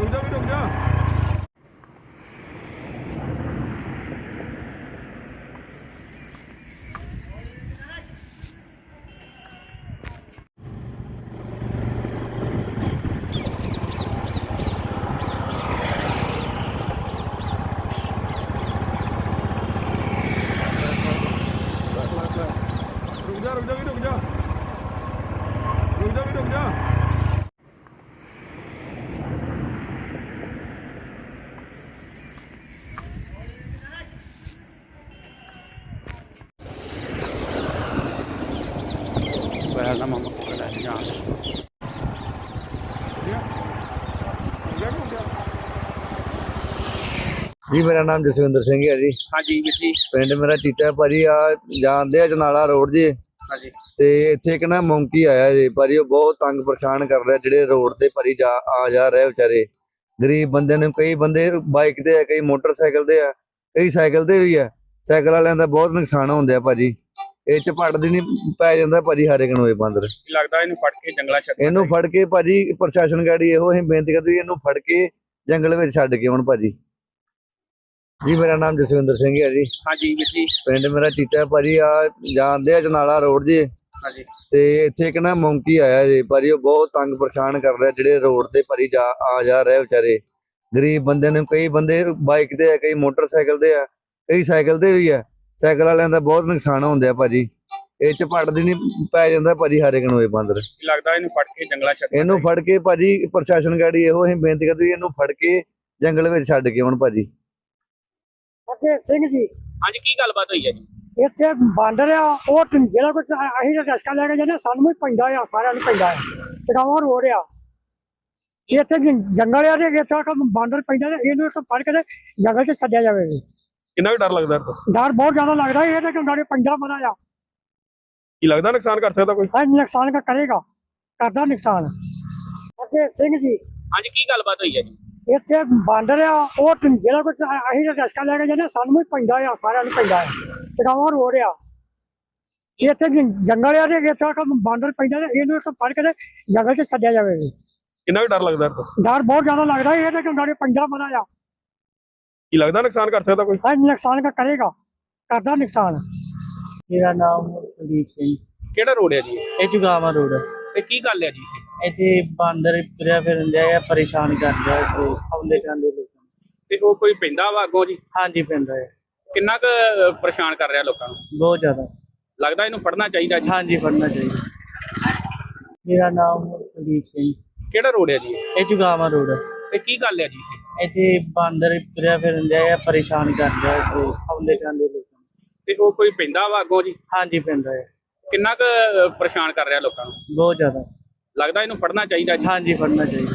동작이 밀어 ਮਾਮਾ ਕੋਲ ਲੈ ਕੇ ਜਾਣ ਜੀ ਮੇਰਾ ਨਾਮ ਜਸਵਿੰਦਰ ਸਿੰਘ ਹੈ ਜੀ। ਹਾਂਜੀ ਵੀਰ ਜੀ। ਪਿੰਡ ਮੇਰਾ ਟੀਟਾ ਭਾਜੀ ਆ ਜਾਂਦੇ ਆ ਜਨਾਲਾ ਰੋਡ ਜੀ। ਹਾਂਜੀ। ਤੇ ਇੱਥੇ ਇੱਕ ਨਾ ਮੌਂਕੀ ਆਇਆ ਜੀ। ਭਾਜੀ ਉਹ ਬਹੁਤ ਤੰਗ ਪਰੇਸ਼ਾਨ ਕਰ ਰਿਹਾ ਜਿਹੜੇ ਰੋਡ ਤੇ ਭਾਜੀ ਜਾ ਆ ਜਾ ਰਹੇ ਵਿਚਾਰੇ। ਗਰੀਬ ਬੰਦੇ ਨੂੰ ਕਈ ਬੰਦੇ ਬਾਈਕ ਤੇ ਆ ਕਈ ਮੋਟਰਸਾਈਕਲ ਤੇ ਆ ਕਈ ਸਾਈਕਲ ਤੇ ਵੀ ਆ। ਸਾਈਕਲ ਵਾਲਿਆਂ ਦਾ ਬਹੁਤ ਨੁਕਸਾਨ ਹੁੰਦਾ ਭਾਜੀ। ਇਹ ਚ ਪੜਦੀ ਨਹੀਂ ਪੈ ਜਾਂਦਾ ਭਾਜੀ ਹਰ ਇੱਕ ਨੂੰ ਇਹ ਬੰਦਰ। ਕੀ ਲੱਗਦਾ ਇਹਨੂੰ ਫੜ ਕੇ ਜੰਗਲਾ ਛੱਡ ਇਹਨੂੰ ਫੜ ਕੇ ਭਾਜੀ ਪ੍ਰਸ਼ਾਸਨ ਗਾੜੀ ਇਹੋ ਅਸੀਂ ਬੇਨਤੀ ਕਰਦੇ ਇਹਨੂੰ ਫੜ ਕੇ ਜੰਗਲ ਵਿੱਚ ਛੱਡ ਕੇ ਆਉਣ ਭਾਜੀ। ਜੀ ਮੇਰਾ ਨਾਮ ਜਸਵਿੰਦਰ ਸਿੰਘ ਹੈ ਜੀ। ਹਾਂਜੀ ਜੀ। ਪਿੰਡ ਮੇਰਾ ਟੀਟਾ ਭਾਜੀ ਆ ਜਾਂਦੇ ਆ ਜਨਾਲਾ ਰੋਡ ਜੀ। ਹਾਂਜੀ। ਤੇ ਇੱਥੇ ਇੱਕ ਨਾ ਮੌਂਕੀ ਆਇਆ ਜੀ ਭਾਜੀ ਉਹ ਬਹੁਤ ਤੰਗ ਪਰੇਸ਼ਾਨ ਕਰ ਰਿਹਾ ਜਿਹੜੇ ਰੋਡ ਤੇ ਭਾਜੀ ਜਾ ਆ ਜਾ ਰਹੇ ਵਿਚਾਰੇ। ਗਰੀਬ ਬੰਦੇ ਨੂੰ ਕਈ ਬੰਦੇ ਬਾਈਕ ਤੇ ਆ ਕਈ ਮੋਟਰਸਾਈਕਲ ਤੇ ਆ ਕਈ ਸਾਈਕਲ ਤੇ ਵੀ ਆ। ਸਾਈਕਲ ਵਾਲਿਆਂ ਦਾ ਬਹੁਤ ਨੁਕਸਾਨ ਹੁੰਦਾ ਆ ਭਾਜੀ। ਇਹ ਚ ਪੜਦੀ ਨਹੀਂ ਪੈ ਜਾਂਦਾ ਭਾਜੀ ਹਰ ਇੱਕ ਨੂੰ ਇਹ ਬੰਦਰ। ਲੱਗਦਾ ਇਹਨੂੰ ਫੜ ਕੇ ਜੰਗਲਾ ਛੱਡ ਇਹਨੂੰ ਫੜ ਕੇ ਭਾਜੀ ਪ੍ਰਸ਼ਾਸਨ ਗਾੜੀ ਇਹੋ ਅਸੀਂ ਬੇਨਤੀ ਕਰਦੇ ਇਹਨੂੰ ਫੜ ਕੇ ਜੰਗਲ ਵਿੱਚ ਛੱਡ ਕੇ ਆਉਣ ਭਾਜੀ। ਅੱਗੇ ਸਿੰਘ ਜੀ। ਹਾਂਜੀ ਕੀ ਗੱਲਬਾਤ ਹੋਈ ਹੈ ਜੀ? ਇੱਥੇ ਬਾਂਦਰ ਆ ਉਹ ਜਿਹੜਾ ਕੁਝ ਅਸੀਂ ਰਸਕਾ ਲੈ ਕੇ ਜਾਂਦੇ ਸਾਨੂੰ ਵੀ ਪੈਂਦਾ ਆ ਸਾਰਿਆਂ ਨੂੰ ਪੈਂਦਾ ਆ। ਚੜਾਵਾ ਰੋਡ ਆ। ਇੱਥੇ ਜੰਗਲ ਆ ਤੇ ਇੱਥੇ ਬਾਂਦਰ ਪੈਂਦਾ ਇਹਨੂੰ ਇੱਕ ਫੜ ਕੇ ਜੰਗਲ 'ਚ ਛੱਡਿਆ ਜਾਵੇ ਜੀ ਕਿੰਨਾ ਕੁ ਡਰ ਲੱਗਦਾ ਇਹਦਾ? ਡਰ ਬਹੁਤ ਜ਼ਿਆਦਾ ਲੱਗਦਾ ਇਹ ਤੇ ਕਿਉਂਕਿ ਪੰਜਾ ਬਣਾ ਆ। ਕੀ ਲੱਗਦਾ ਨੁਕਸਾਨ ਕਰ ਸਕਦਾ ਕੋਈ? ਇਹ ਨੁਕਸਾਨ ਕ- ਕਰੇਗਾ ਕਰਦਾ ਨੁਕਸਾਨ। ਅੱਗੇ ਸਿੰਘ ਜੀ। ਹਾਂਜੀ ਕੀ ਗੱਲਬਾਤ ਹੋਈ ਹੈ ਜੀ? ਇੱਥੇ ਬਾਂਦਰ ਆ ਉਹ ਜਿਹੜਾ ਕੁਝ ਅਸੀਂ ਤਾਂ ਰਸਕਾ ਲੈ ਕੇ ਜਾਂਦੇ ਹਾਂ, ਸਾਨੂੰ ਵੀ ਪੈਂਦਾ ਆ ਸਾਰਿਆਂ ਨੂੰ ਪੈਂਦਾ ਆ। ਚੜਾਵਾ ਰੋਡ ਆ ਇੱਥੇ ਜੰ- ਜੰਗਲ ਆ ਤੇ ਇੱਥੇ ਇੱਕ ਬਾਂਦਰ ਪੈਂਦਾ ਤੇ ਇਹਨੂੰ ਇੱਕ ਫੜ ਕੇ ਤੇ ਜੰਗਲ 'ਚ ਛੱਡਿਆ ਜਾਵੇ ਜੀ ਕਿੰਨਾ ਕੁ ਡਰ ਲੱਗਦਾ ਇਹਦਾ? ਡਰ ਬਹੁਤ ਜ਼ਿਆਦਾ ਲੱਗਦਾ ਇਹ ਤੇ ਕਿਉਂਕਿ ਪੰਜਾ ਬਣਾ ਆ। ਕੀ ਲੱਗਦਾ ਨੁਕਸਾਨ ਕਰ ਸਕਦਾ ਕੋਈ? ਇਹ ਨੁਕਸਾਨ ਕ- ਕਰੇਗਾ ਕਰਦਾ ਨੁਕਸਾਨ। ਮੇਰਾ ਨਾਮ ਕੁਲਦੀਪ ਸਿੰਘ। ਕਿਹੜਾ ਰੋਡ ਹੈ ਜੀ? ਇਹ? ਜੁਗਾਵਾ ਰੋਡ ਹੈ। ਤੇ ਕੀ ਗੱਲ ਹੈ ਜੀ ਇੱਥੇ? ਬਾਂਦਰ ਤੁਰਿਆ ਫਿਰਨ ਡਿਆ ਆ ਪਰੇਸ਼ਾਨ ਕਰ ਰਿਹਾ ਇੱਥੇ ਆਉਂਦੇ ਜਾਂਦੇ ਲੋਕਾਂ ਨੂੰ। ਤੇ ਉਹ ਕੋਈ ਪੈਂਦਾ ਵਾ ਅੱਗੋਂ ਜੀ? ਹਾਂਜੀ ਪੈਂਦਾ ਹੈ। ਕਿੰਨਾ ਕੁ ਪਰੇਸ਼ਾਨ ਕਰ ਰਿਹਾ ਲੋਕਾਂ ਨੂੰ? ਬਹੁਤ ਜ਼ਿਆਦਾ। ਲੱਗਦਾ ਇਹਨੂੰ ਫੜਨਾ ਚਾਹੀਦਾ ਜੀ? ਹਾਂਜੀ ਫੜਨਾ ਚਾਹੀਦਾ। ਮੇਰਾ ਨਾਮ ਕੁਲਦੀਪ ਸਿੰਘ। ਕਿਹੜਾ ਰੋਡ ਹੈ ਜੀ? ਇਹ? ਇਹ ਜੁਗਾਵਾ ਰੋਡ ਹੈ। ਤੇ ਕੀ ਗੱਲ ਹੈ ਜੀ ਇੱਥੇ? ਇੱਥੇ ਬਾਂਦਰ ਤੁਰਿਆ ਫਿਰਨ ਡਿਆ ਆ ਪਰੇਸ਼ਾਨ ਕਰ ਰਿਹਾ ਇੱਥੇ ਆਉਂਦੇ ਜਾਂਦੇ ਲੋਕਾਂ ਨੂੰ। ਤੇ ਉਹ ਕੋਈ ਪੈਂਦਾ ਵਾ ਅੱਗੋਂ ਜੀ? ਹਾਂਜੀ ਪੈਂਦਾ ਹੈ ਕਿੰਨਾ ਕੁ ਅਹ, ਪਰੇਸ਼ਾਨ ਕਰ ਰਿਹਾ ਲੋਕਾਂ ਨੂੰ? ਬਹੁਤ ਜ਼ਿਆਦਾ। ਲੱਗਦਾ ਇਹਨੂੰ ਫੜਨਾ ਚਾਹੀਦਾ ਜੀ? ਹਾਂਜੀ ਫੜਨਾ ਚਾਹੀਦਾ।